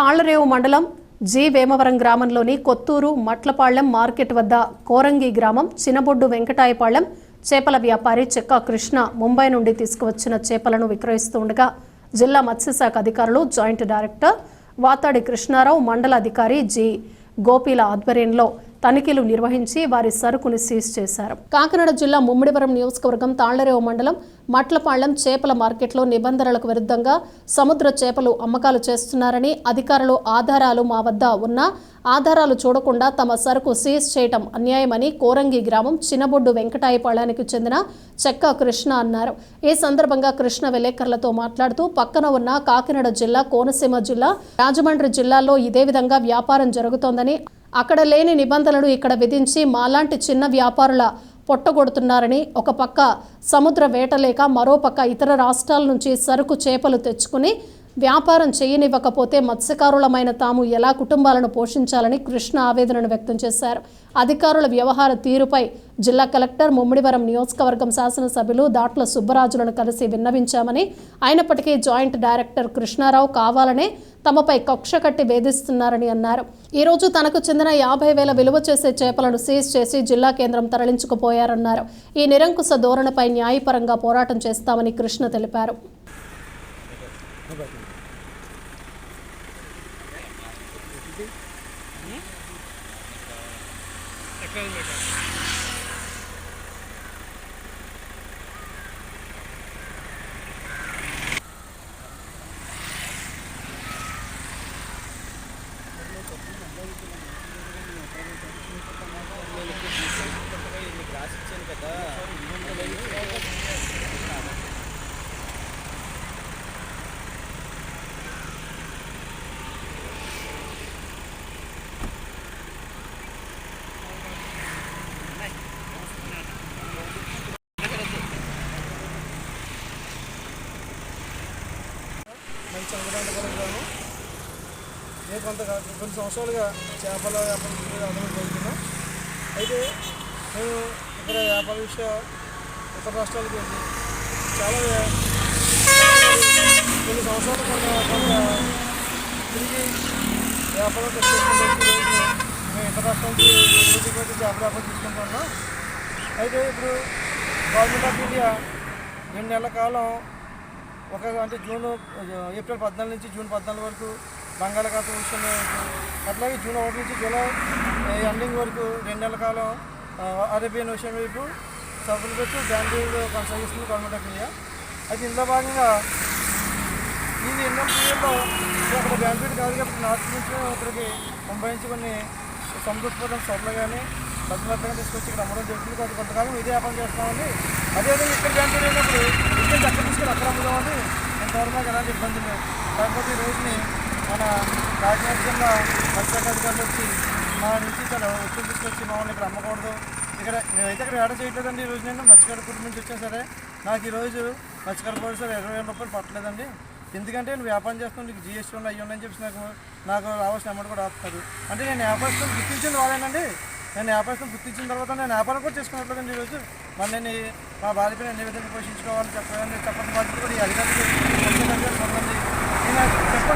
తాళ్ళరేవు మండలం జి వేమవరం గ్రామంలోని కొత్తూరు మట్లపాళ్ళెం మార్కెట్ వద్ద కోరంగి గ్రామం చినబొడ్డు వెంకటాయపాళ్ళెం చేపల వ్యాపారి చెక్క కృష్ణ ముంబై నుండి తీసుకువచ్చిన చేపలను విక్రయిస్తుండగా జిల్లా మత్స్యశాఖ అధికారులు జాయింట్ డైరెక్టర్ వాతాడి కృష్ణారావు మండల అధికారి జి గోపీల ఆధ్వర్యంలో తనిఖీలు నిర్వహించి వారి సరుకుని సీజ్ చేశారు. కాకినాడ జిల్లా ముమ్మిడివరం నియోజకవర్గం తాళ్ళరేవు మండలం మట్లపాళ్ళం చేపల మార్కెట్లో నిబంధనలకు విరుద్ధంగా సముద్ర చేపలు అమ్మకాలు చేస్తున్నారని అధికారులు ఆధారాలు మా వద్ద ఉన్న ఆధారాలు చూడకుండా తమ సరుకు సీజ్ చేయటం అన్యాయమని కోరంగి గ్రామం చిన్నబొడ్డు వెంకటాయపాళానికి చెందిన చెక్క కృష్ణ అన్నారు. ఈ సందర్భంగా కృష్ణ విలేకరులతో మాట్లాడుతూ పక్కన ఉన్న కాకినాడ జిల్లా కోనసీమ జిల్లా రాజమండ్రి జిల్లాలో ఇదే విధంగా వ్యాపారం జరుగుతోందని అక్కడ లేని నిబంధనలు ఇక్కడ విధించి మాలాంటి చిన్న వ్యాపారుల పొట్టగొడుతున్నారని ఒక పక్క సముద్ర వేట లేక మరో పక్క ఇతర రాష్ట్రాల నుంచి సరుకు చేపలు తెచ్చుకుని వ్యాపారం చేయనివ్వకపోతే మత్స్యకారులమైన తాము ఎలా కుటుంబాలను పోషించాలని కృష్ణ ఆవేదనను వ్యక్తం చేశారు. అధికారుల వ్యవహార తీరుపై జిల్లా కలెక్టర్ ముమ్మిడివరం నియోజకవర్గం శాసనసభ్యులు దాట్ల సుబ్బరాజులను కలిసి విన్నవించామని అయినప్పటికీ జాయింట్ డైరెక్టర్ కృష్ణారావు కావాలనే తమపై కక్ష కట్టి వేధిస్తున్నారని అన్నారు. ఈ రోజు తనకు చెందిన యాభై వేల విలువ చేసే చేపలను సీజ్ చేసి జిల్లా కేంద్రం తరలించుకుపోయారన్నారు. ఈ నిరంకుశ ధోరణిపై న్యాయపరంగా పోరాటం చేస్తామని కృష్ణ తెలిపారు. Thank you. Hmm? మంచి అనుభవం నేను కొంత కొన్ని సంవత్సరాలుగా చేపల వ్యాపారం మీద అనుభవం జరుగుతున్నాం అయితే మేము ఇక్కడ వ్యాపార విషయ ఇతర రాష్ట్రాలకు వెళ్ళి చాలా కొన్ని సంవత్సరాలు కొంత కొంత తిరిగి వ్యాపారం తెచ్చుకుంటూ మేము ఇతర రాష్ట్రాలకి చేపల వ్యాపారం తీసుకుంటున్నాం అయితే ఇప్పుడు గవర్నమెంట్ ఆఫ్ ఇండియా రెండు నెలల కాలం ఒక అంటే జూన్ ఏప్రిల్ పద్నాలుగు నుంచి జూన్ పద్నాలుగు వరకు బంగాళాఖాతం విషయంలో అట్లాగే జూన్ ఒకటి నుంచి జూలై ఎండింగ్ వరకు రెండు నెలల కాలం అరేబియన్ ఓషన్ వైపు సరుకులు పెట్టి బ్యాంకింగ్ కొనసాగిస్తుంది గవర్నమెంట్ ఆఫ్ ఇండియా. అయితే ఇందులో భాగంగా ఇది ఎన్నో పీరియడ్లో అక్కడ బ్యాంకులు కాదు కాబట్టి నార్త్ నుంచి ఇక్కడికి ముంబై నుంచి కొన్ని సముద్రపూర్వం సొరలు కానీ భద్రపత్రంగా తీసుకొచ్చి ఇక్కడ అమ్మడం జరుగుతుంది. కొంతకాలం ఇదే వ్యాపారం చేస్తామండి. అదేవిధంగా ఇక్కడ బ్యాంకులు వెళ్ళినప్పుడు ఇక్కడ అక్కడ తీసుకొని అక్కడ అమ్ముదామని ఇంతవరకు మాకు ఎలాంటి ఇబ్బంది లేదు కాకపోతే ఈ రోజుని మన కాకినాడ జిల్లా మత్స్యశాఖ అధికారులు వచ్చి మా నుంచి చాలా ఒత్తిడి తీసుకొచ్చి మమ్మల్ని ఇక్కడ అమ్మకూడదు ఇక్కడ నేనైతే ఇక్కడ ఏడ చేయట్లేదండి ఈ రోజు నేను మత్స్యకార కుటుంబం నుంచి వచ్చాను సరే నాకు ఈరోజు రోజు మత్స్యకార సార్ ఇరవై వేల రూపాయలు పట్టలేదండి ఎందుకంటే నేను వ్యాపారం చేస్తాను నీకు జిఎస్టీ ఉన్నాయి అయ్యి ఉన్నాయని చెప్పి నాకు నాకు రావాల్సిన అమౌంట్ కూడా ఆపుతారు అంటే నేను వ్యాపారస్తులు గుర్తించింది వాళ్ళేనండి. నేను వ్యాపారస్తులు గుర్తించిన తర్వాత నేను వ్యాపారం కూడా చేసుకున్నట్లేదండి ఈరోజు. మరి మా బాధ్యత ఎన్ని విధంగా పోషించుకోవాలని చెప్పాలని చెప్పని బాధ్యత కూడా ఈ అధికారులు నేను చెప్పండి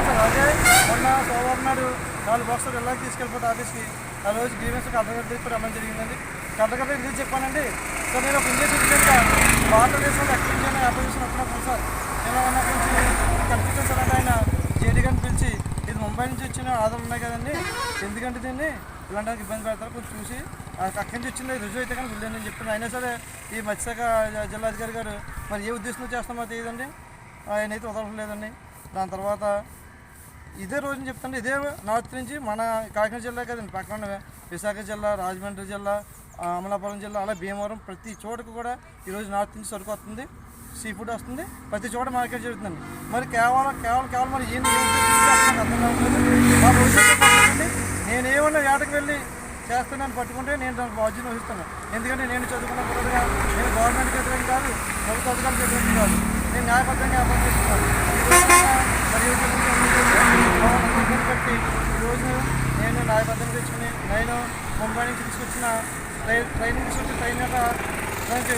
సార్ అదే మొన్న సోమవారం నాడు నాలుగు బాక్సులు ఎలా తీసుకెళ్ళిపోతే ఆఫీస్కి ఆ రోజు గ్రీవెన్స్ కలెక్టర్ దగ్గర రమ్మని జరిగిందండి. కలెక్టర్ ఇది చెప్పానండి? సార్ నేను ఒక ఇండియా సిటిజన్ భారతదేశంలో ఎక్కడి చేయని అపోజిషన్ చేసినప్పుడు సార్ నేను ఉన్నప్పటి నుంచి కన్ఫ్యూజన్ సార్ అంటే ఆయన జేడీ గారిని పిలిచి ఇది ముంబై నుంచి వచ్చిన ఆధారం ఉన్నాయి కదండి ఎందుకంటే దీన్ని ఇలాంటి ఇబ్బంది పెడతారు. కొంచెం చూసి అక్కడి నుంచి వచ్చింది రుజువు అయితే కానీ వదిలేదని చెప్పింది అయినా సరే ఈ మత్స్యశాఖ జిల్లాధికారి గారు మరి ఏ ఉద్దేశంతో చేస్తామో తెలియదండి. ఆయన అయితే వదలట్లేదండి దాని తర్వాత ఇదే రోజున చెప్తాను ఇదే నార్త్ నుంచి మన కాకినాడ జిల్లా కదండి పక్కన విశాఖ జిల్లా రాజమండ్రి జిల్లా అమలాపురం జిల్లా అలా భీమవరం ప్రతి చోటకు కూడా ఈరోజు నార్త్ నుంచి సరుకు వస్తుంది సీ ఫుడ్ వస్తుంది. ప్రతి చోట మార్కెట్ జరుగుతుందండి. మరి కేవలం కేవలం కేవలం మరి ఏం అర్థం కావట్లేదు. నేను ఏమన్నా వేటకు వెళ్ళి చేస్తున్నాను పట్టుకుంటే నేను దానికి బాధ్యత వహిస్తున్నాను. ఎందుకంటే నేను చదువుకున్న పిల్లలుగా నేను గవర్నమెంట్కి వ్యతిరేకం కాదు ప్రభుత్వ అధికారులకు వ్యతిరేకం కాదు. నేను న్యాయబద్ధంగా వ్యాపారం చేస్తున్నాను పెట్టి ఈరోజు నేను న్యాయబద్ధంగా తెచ్చుకుని నేను ముంబై నుంచి తీసుకొచ్చిన ట్రైన్ ట్రైన్ తీసుకొచ్చిన ట్రైన్ యొక్క దానికి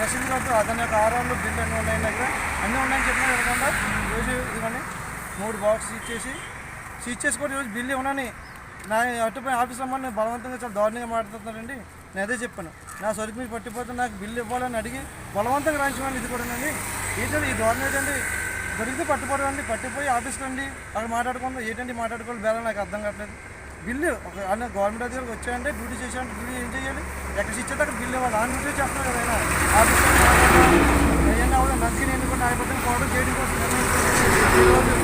రసీదు కార్డు అతని యొక్క ఆరోళ్ళు బిల్లు అన్నీ ఉన్నాయి దగ్గర. అన్నీ ఉన్నాయని చెప్పినా వినకుండా ఈరోజు ఇవన్నీ మూడు బాక్స్ ఇచ్చేసి సీజ్ చేసి ఈరోజు బిల్లు ఇవ్వనని నా అటుపై ఆఫీస్ రమ్మని బలవంతంగా చాలా దారుణంగా మాట్లాడుతున్నారండి నేను అదే చెప్పాను. నా సరుకు మీరు పట్టిపోతే నాకు బిల్లు ఇవ్వాలని అడిగి బలవంతంగా రాయించమని ఇది కూడానండి. ఏంటంటే ఈ దారుణం ఏంటండి దొరికితే పట్టుకోవడం పట్టిపోయి ఆఫీస్కి రండి అక్కడ మాట్లాడుకుందాం ఏంటంటే మాట్లాడుకోవాలి బేలా నాకు అర్థం కావట్లేదు. బిల్లు ఒక ఆయన గవర్నమెంట్ అధికారికి వచ్చాయంటే డ్యూటీ చేసామంటే బిల్లు ఏం చేయాలి? ఎక్కడ ఇచ్చేది అక్కడ బిల్లు ఇవ్వాలి. ఆన్ డ్యూటీ చేస్తున్నారు కదా ఆయన. ఆఫీస్లో ఏదైనా అవ్వదు కోవడం పోవడం చేయడం కోసం నిర్ణయించుకున్నాను. ఈరోజు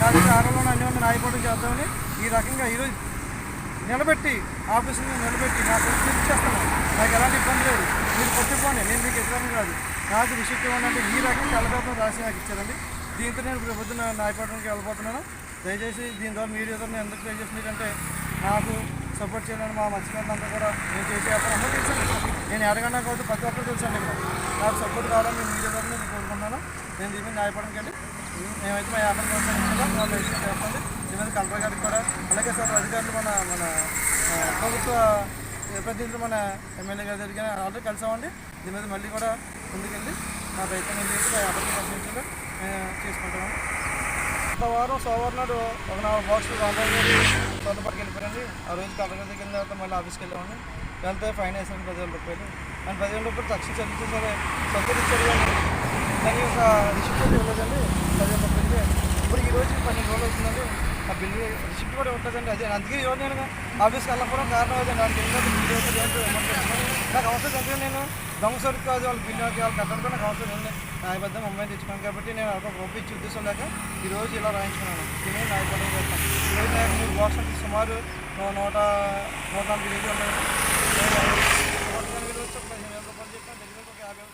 నా దగ్గర అన్ని ఉన్న నాయపడడం చేద్దామని ఈ రకంగా ఈరోజు నిలబెట్టి ఆఫీసుని నిలబెట్టి నా పరిస్థితి ఇచ్చేస్తాను నాకు ఎలాంటి ఇబ్బంది లేదు. మీరు పట్టుకోండి నేను మీకు ఎదురని కాదు. నాకు రిసిప్ట్ ఇవ్వండి అంటే ఈ రకంగా కలపేపం రాసి నాకు ఇచ్చారండి. దీంతో నేను ఇప్పుడు పొద్దున్న నాయపడడానికి వెళ్ళిపోతున్నాను దయచేసి దీని ద్వారా మీరు ఎదురు నేను ఎందుకు ట్రై నాకు సపోర్ట్ చేయాలని మా మత్స్యకారులంతా కూడా నేను చేసే వ్యాపారం అందరూ తెలుసండి. నేను ఎడగన్నా కాబట్టి ప్రతి ఒక్కరు తెలుసండి నాకు సపోర్ట్ కావాలని నేను మీరు నేను కోరుకుంటున్నాను. నేను దీని మీద న్యాయపడానికి వెళ్ళి మేమైతే మా వ్యాపారం కోసం వాళ్ళు ఎక్స్ప్లెయిన్ చేస్తుంది దీని కలెక్టర్ గారికి కూడా అలాగే సార్ అధికారులు మన మన ప్రభుత్వ ప్రతినిధులు మన ఎమ్మెల్యే గారి దగ్గర ఆల్రెడీ కలిసామండి. దీని మీద మళ్ళీ కూడా ముందుకెళ్ళి మా ప్రయత్నం చేసి మా వ్యాపారం చేసుకుంటాము గత వారం సోమవారం నాడు ఒక నాలుగు బాక్సులు రాంబాబు గారి సొంత పట్టుకు వెళ్ళిపోయారండి. ఆ రోజు కలెక్టర్ దగ్గరికి వెళ్ళిన తర్వాత మళ్ళీ ఆఫీస్కి వెళ్ళామండి. వెళ్తే ఫైన్ వేసాను పదివేల రూపాయలు. అండ్ పదివేల రూపాయలు తక్షణ చదివితే సరే సబ్సిడీ ఇచ్చారు కానీ దానికి ఒక రిసిప్ట్ ఇవ్వలేదండి. పదివేల రూపాయలకి. ఇప్పుడు ఈ రోజు పన్నెండు రోజులు అవుతుందండి. ఆ బిల్లు రిసిప్ట్ కూడా ఉంటుందండి. అదే అందుకే ఈరోజు నేను ఆఫీస్కి వెళ్ళకపోవడం కారణం అదే నాకు ఏంటంటే నాకు అవసరం ఎందుకంటే నేను దొంగ సరుకు కాదు వాళ్ళు బిల్లు వాళ్ళు కట్టడం నాకు అవసరం ఉంది న్యాయబద్ధం అమ్మాయిని తెచ్చుకున్నాను కాబట్టి నేను ఒక పంపించి ఉద్దేశం లేక ఈరోజు ఇలా రాయించుకున్నాను. తినే న్యాయపద్ధం చేస్తాను. ఈరోజు నాకు మూడు బాక్సులు సుమారు నూట నూట నలభై వేలు ఉన్నాయి. నూట నలభై వేలు వచ్చి పదిహేను వేల రూపాయలు చెప్పాను దగ్గర ఒక యాభై